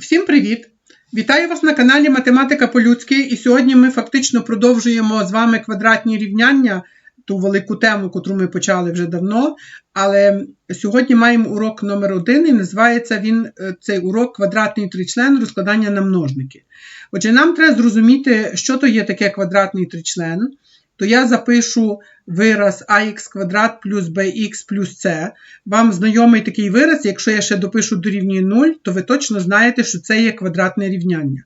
Всім привіт! Вітаю вас на каналі Математика по-людськи. І сьогодні ми фактично продовжуємо з вами квадратні рівняння, ту велику тему, яку ми почали вже давно. Але сьогодні маємо урок номер один і називається він е, цей урок квадратний тричлен розкладання на множники. Отже, нам треба зрозуміти, що то є таке квадратний тричлен то я запишу вираз ax квадрат плюс bx плюс c. Вам знайомий такий вираз, якщо я ще допишу дорівнює 0, то ви точно знаєте, що це є квадратне рівняння.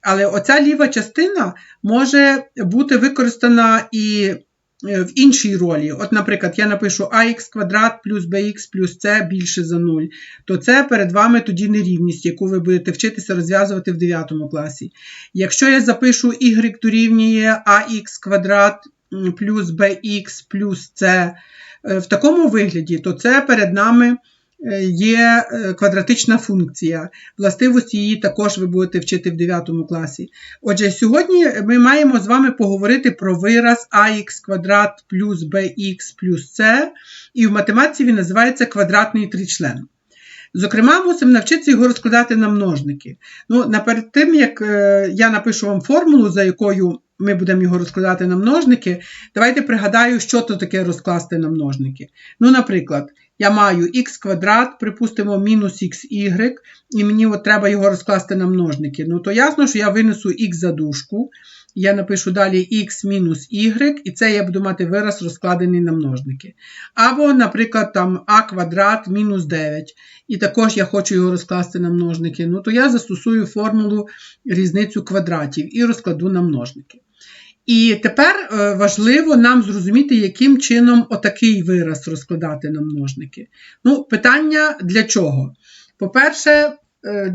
Але оця ліва частина може бути використана і в іншій ролі. От, наприклад, я напишу ax квадрат плюс bx плюс c більше за 0, то це перед вами тоді нерівність, яку ви будете вчитися розв'язувати в 9 класі. Якщо я запишу y дорівнює ax квадрат плюс bx плюс c е, в такому вигляді, то це перед нами е, є е, квадратична функція. Властивості її також ви будете вчити в 9 класі. Отже, сьогодні ми маємо з вами поговорити про вираз ax квадрат плюс bx плюс c, і в математиці він називається квадратний тричлен. Зокрема, мусимо навчитися його розкладати на множники. Ну, Наперед тим, як я напишу вам формулу, за якою ми будемо його розкладати на множники. Давайте пригадаю, що то таке розкласти на множники. Ну, наприклад, я маю х квадрат, припустимо, мінус xy, і мені от треба його розкласти на множники. Ну, то ясно, що я винесу х за дужку, я напишу далі х мінус y, і це я буду мати вираз розкладений на множники. Або, наприклад, там а квадрат мінус 9. І також я хочу його розкласти на множники. Ну, то я застосую формулу різницю квадратів і розкладу на множники. І тепер е, важливо нам зрозуміти, яким чином отакий вираз розкладати на множники. Ну, Питання для чого? По-перше, е,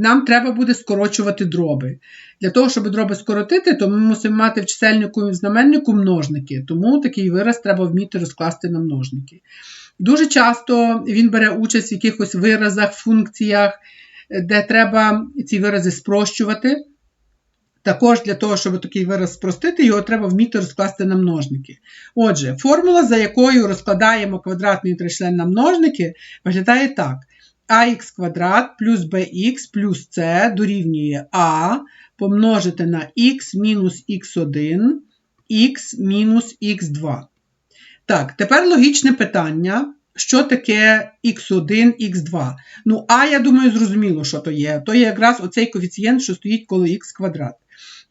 нам треба буде скорочувати дроби. Для того, щоб дроби скоротити, то ми мусимо мати в чисельнику і в знаменнику множники, тому такий вираз треба вміти розкласти на множники. Дуже часто він бере участь в якихось виразах, функціях, де треба ці вирази спрощувати. Також для того, щоб такий вираз спростити, його треба вміти розкласти на множники. Отже, формула, за якою розкладаємо квадратний тричлен на множники, виглядає так. ax квадрат плюс bx плюс c дорівнює a помножити на x мінус x1, x мінус x2. Так, тепер логічне питання. Що таке x1, x2? Ну, а я думаю, зрозуміло, що то є. То є якраз оцей коефіцієнт, що стоїть коло х квадрат.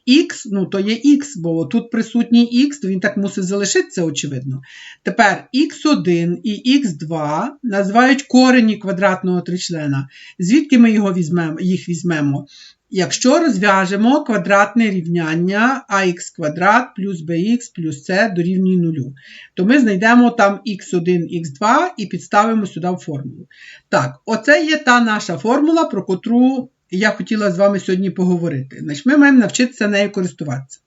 Х, ну то є х, бо тут присутній х, то він так мусить залишитися, очевидно. Тепер х1 і х2 називають корені квадратного тричлена. Звідки ми його візьмемо, їх візьмемо? Якщо розв'яжемо квадратне рівняння ax квадрат плюс bx плюс c дорівнює 0, то ми знайдемо там x1, x2 і підставимо сюди формулу. Так, оце є та наша формула, про котру я хотіла з вами сьогодні поговорити. Значить, Ми маємо навчитися нею користуватися.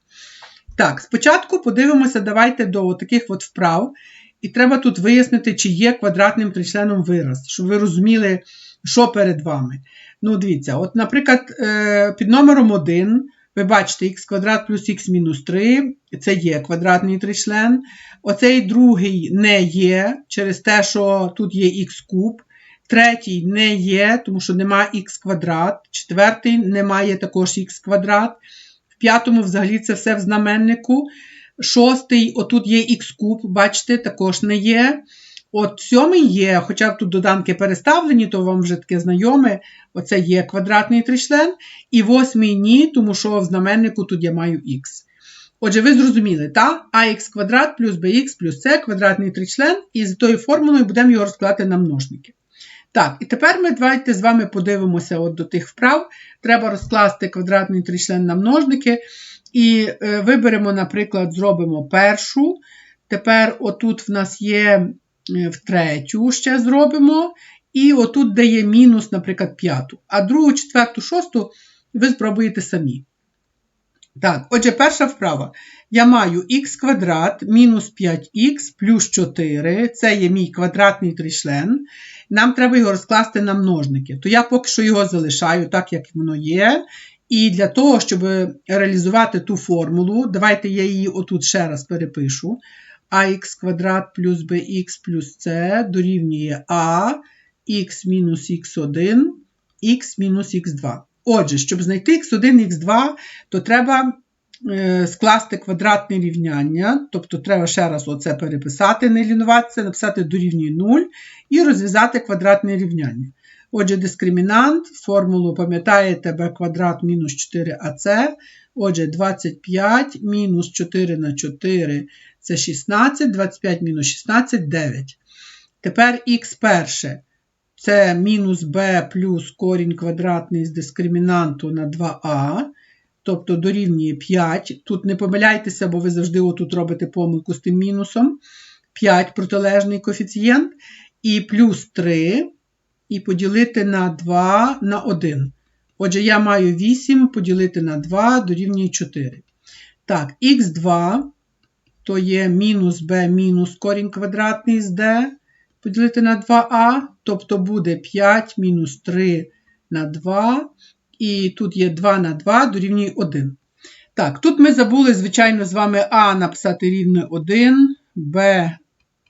Так, спочатку подивимося, давайте до таких от вправ. І треба тут вияснити, чи є квадратним тричленом вираз, щоб ви розуміли, що перед вами. Ну, дивіться, от, наприклад, е, під номером 1 ви бачите х квадрат плюс х мінус 3, це є квадратний тричлен. Оцей другий не є, через те, що тут є х куб. Третій не є, тому що нема х квадрат. Четвертий немає також х квадрат. В п'ятому, взагалі, це все в знаменнику. Шостий, отут є х куб, бачите, також не є. От сьомий є, хоча тут доданки переставлені, то вам вже таке знайоме. Оце є квадратний тричлен. І восьмий ні, тому що в знаменнику тут я маю х. Отже, ви зрозуміли, так? ax квадрат плюс bx плюс c квадратний тричлен, і з тою формулою будемо його розкладати на множники. Так, і тепер ми давайте з вами подивимося от до тих вправ. Треба розкласти квадратний тричлен на множники. І е, виберемо, наприклад, зробимо першу. Тепер отут в нас є е, в третю ще зробимо. І отут де є мінус, наприклад, п'яту. А другу, четверту, шосту ви спробуєте самі. Так, отже, перша вправа. Я маю х квадрат мінус 5х плюс 4. Це є мій квадратний тричлен. Нам треба його розкласти на множники. То я поки що його залишаю так, як воно є. І для того, щоб реалізувати ту формулу, давайте я її отут ще раз перепишу. ax квадрат плюс bx плюс c дорівнює a х мінус х1, х мінус х2. Отже, щоб знайти x1, x2, то треба скласти квадратне рівняння, тобто треба ще раз оце переписати, не лінуватися, написати дорівнює 0 і розв'язати квадратне рівняння. Отже, дискримінант, формулу пам'ятаєте b квадрат мінус 4ac. Отже, 25 мінус 4 на 4 це 16, 25 мінус 16 9. Тепер х перше. Це мінус b плюс корінь квадратний з дискримінанту на 2а. Тобто дорівнює 5. Тут не помиляйтеся, бо ви завжди отут робите помилку з тим мінусом. 5 протилежний коефіцієнт. І плюс 3 і поділити на 2 на 1. Отже, я маю 8 поділити на 2 дорівнює 4. Так, х2 то є мінус b мінус корінь квадратний з d поділити на 2а, тобто буде 5 мінус 3 на 2, і тут є 2 на 2 дорівнює 1. Так, тут ми забули, звичайно, з вами А написати рівне 1, Б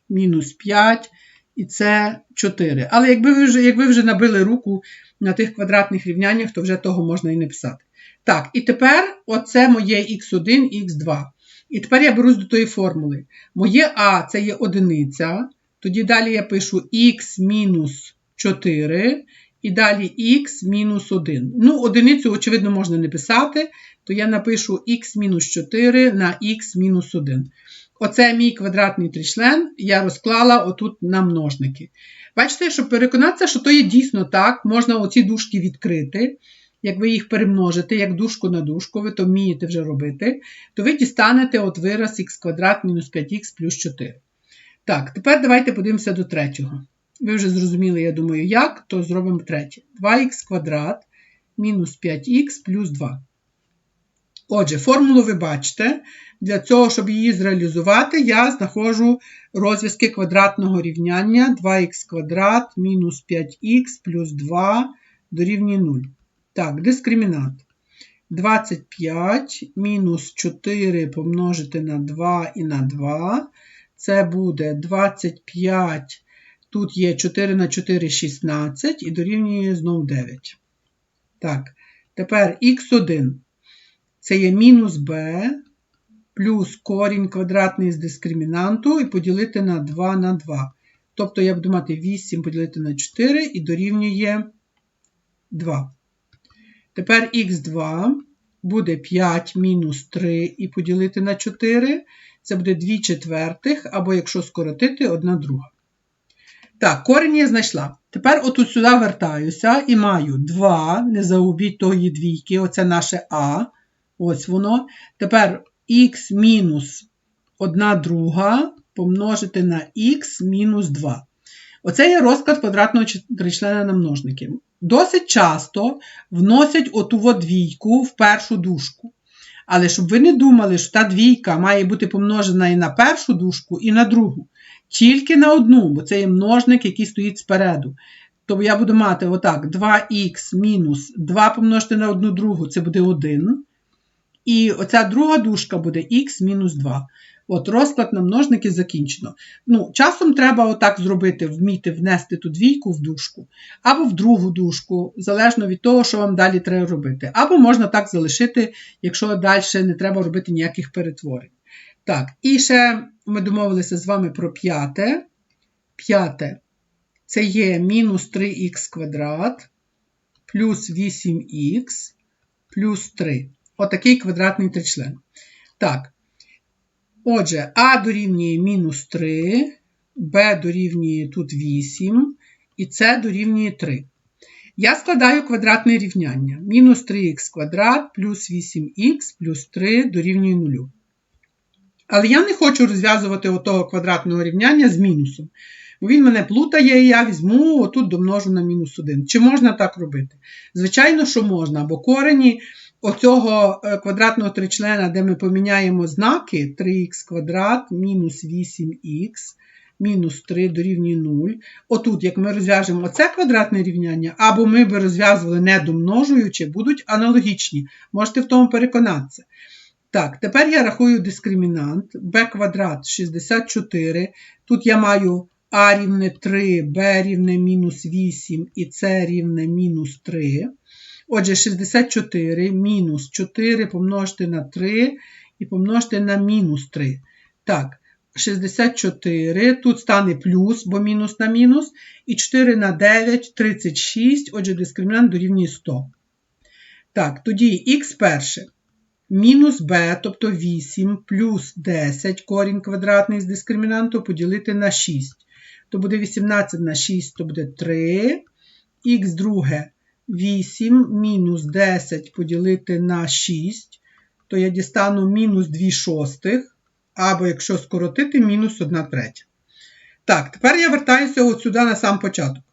мінус 5, і це 4. Але якби ви вже як ви вже набили руку на тих квадратних рівняннях, то вже того можна і не писати. Так, і тепер оце моє х1, х2. І тепер я берусь до тої формули. Моє А це є одиниця. Тоді далі я пишу х мінус 4, і далі х мінус 1. Ну, одиницю, очевидно, можна не писати, то я напишу х мінус 4 на х мінус 1. Оце мій квадратний тричлен, я розклала отут на множники. Бачите, щоб переконатися, що то є дійсно так, можна оці дужки відкрити. Як ви їх перемножите, як дужку на дужку, ви то вмієте вже робити, то ви дістанете от вираз х квадрат мінус 5х плюс 4. Так, тепер давайте подивимося до третього. Ви вже зрозуміли, я думаю, як, то зробимо третє. 2х квадрат мінус 5х плюс 2. Отже, формулу ви бачите. Для цього, щоб її зреалізувати, я знаходжу розв'язки квадратного рівняння 2х квадрат мінус 5х плюс 2 дорівнює 0. Так, дискримінант. 25 мінус 4 помножити на 2 і на 2. Це буде 25. Тут є 4 на 4 16 і дорівнює знову 9. Так, тепер х1 це є мінус b плюс корінь квадратний з дискримінанту і поділити на 2 на 2. Тобто я буду мати 8 поділити на 4 і дорівнює 2. Тепер х2 буде 5 мінус 3 і поділити на 4. Це буде 2 четвертих, або якщо скоротити, 1 друга. Так, корінь я знайшла. Тепер отут сюди вертаюся і маю 2, не загубіть тої двійки, оце наше А. Ось воно. Тепер х мінус 1 друга помножити на х мінус 2. Оце є розклад квадратного тричлена на множники. Досить часто вносять оту двійку в першу дужку. Але щоб ви не думали, що та двійка має бути помножена і на першу дужку, і на другу. Тільки на одну, бо це є множник, який стоїть спереду. Тобто я буду мати отак 2х мінус 2 помножити на одну другу, це буде 1. І оця друга дужка буде х мінус 2. От розклад на множники закінчено. Ну, Часом треба отак зробити, вміти внести ту двійку в дужку, або в другу дужку, залежно від того, що вам далі треба робити. Або можна так залишити, якщо далі не треба робити ніяких перетворень. Так, і ще ми домовилися з вами про п'яте. П'яте це є мінус 3х квадрат плюс 8х плюс 3. Отакий квадратний тричлен. Так. Отже, А дорівнює мінус 3, Б дорівнює тут 8, і С дорівнює 3. Я складаю квадратне рівняння. Мінус 3х квадрат плюс 8х плюс 3 дорівнює 0. Але я не хочу розв'язувати отого квадратного рівняння з мінусом. Бо він мене плутає, і я візьму, отут домножу на мінус 1. Чи можна так робити? Звичайно, що можна, бо корені оцього е, квадратного тричлена, де ми поміняємо знаки 3х квадрат мінус 8х мінус 3 дорівнює 0. Отут, як ми розв'яжемо оце квадратне рівняння, або ми би розв'язували не домножуючи, будуть аналогічні. Можете в тому переконатися. Так, тепер я рахую дискримінант b квадрат 64. Тут я маю а рівне 3, b рівне мінус 8 і c рівне мінус 3. Отже, 64 мінус 4 помножити на 3 і помножити на мінус 3. Так, 64, тут стане плюс, бо мінус на мінус, і 4 на 9, 36, отже, дискримінант дорівнює 100. Так, тоді х перше. Мінус b, тобто 8, плюс 10 корінь квадратний з дискримінанту поділити на 6. То буде 18 на 6, то буде 3. Х друге 8 мінус 10 поділити на 6, то я дістану мінус 2 шостих, або якщо скоротити, мінус 1 третя. Так, тепер я вертаюся от сюди на сам початок.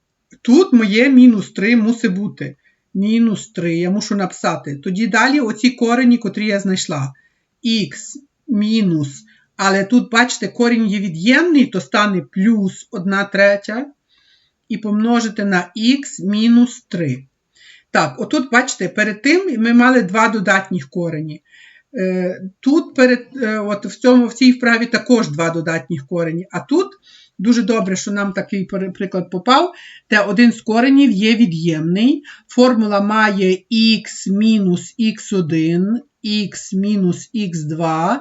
Тут моє мінус 3 мусить бути. Мінус 3, я мушу написати. Тоді далі оці корені, котрі я знайшла. Х мінус. Але тут, бачите, корінь є від'ємний, то стане плюс 1 третя. І помножити на х мінус 3. Так, отут, бачите, перед тим ми мали два додатніх корені. Е, Тут перед, е, от в, цьому, в цій вправі також два додатніх корені. А тут дуже добре, що нам такий приклад попав, де один з коренів є від'ємний. Формула має х мінус х1, х мінус х2.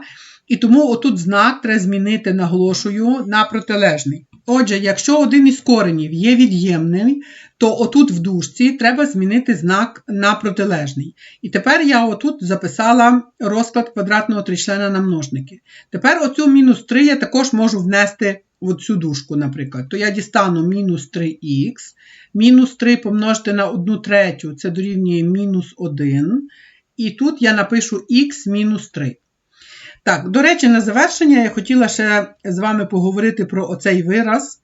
І тому отут знак треба змінити, наголошую, на протилежний. Отже, якщо один із коренів є від'ємний, то отут в дужці треба змінити знак на протилежний. І тепер я отут записала розклад квадратного тричлена на множники. Тепер оцю мінус 3 я також можу внести цю дужку, наприклад. То я дістану мінус 3х, мінус 3 помножити на 1 третю, це дорівнює мінус 1. І тут я напишу х мінус 3. Так, до речі, на завершення я хотіла ще з вами поговорити про оцей вираз.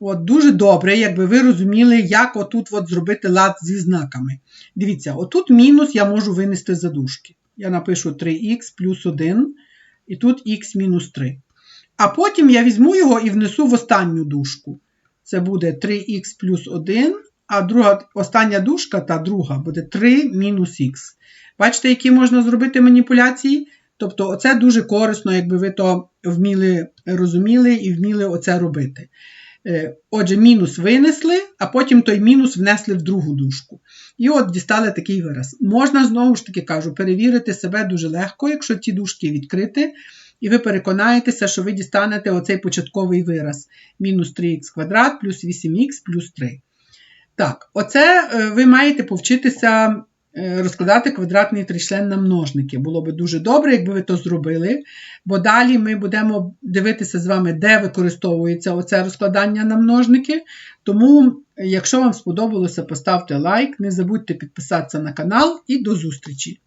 От, Дуже добре, якби ви розуміли, як отут от зробити лад зі знаками. Дивіться, отут мінус я можу винести за дужки. Я напишу 3х плюс 1, і тут х мінус 3. А потім я візьму його і внесу в останню дужку. Це буде 3х плюс 1, а друга, остання дужка, та друга, буде 3 мінус х. Бачите, які можна зробити маніпуляції? Тобто, оце дуже корисно, якби ви то вміли розуміли і вміли оце робити. Е, Отже, мінус винесли, а потім той мінус внесли в другу дужку. І от дістали такий вираз. Можна, знову ж таки кажу, перевірити себе дуже легко, якщо ці дужки відкрити, і ви переконаєтеся, що ви дістанете оцей початковий вираз. Мінус 3х квадрат плюс 8х плюс 3. Так, оце е, ви маєте повчитися е, розкладати квадратний тричлен на множники. Було би дуже добре, якби ви то зробили, бо далі ми будемо дивитися з вами, де використовується оце розкладання на множники. Тому, якщо вам сподобалося, поставте лайк, не забудьте підписатися на канал і до зустрічі!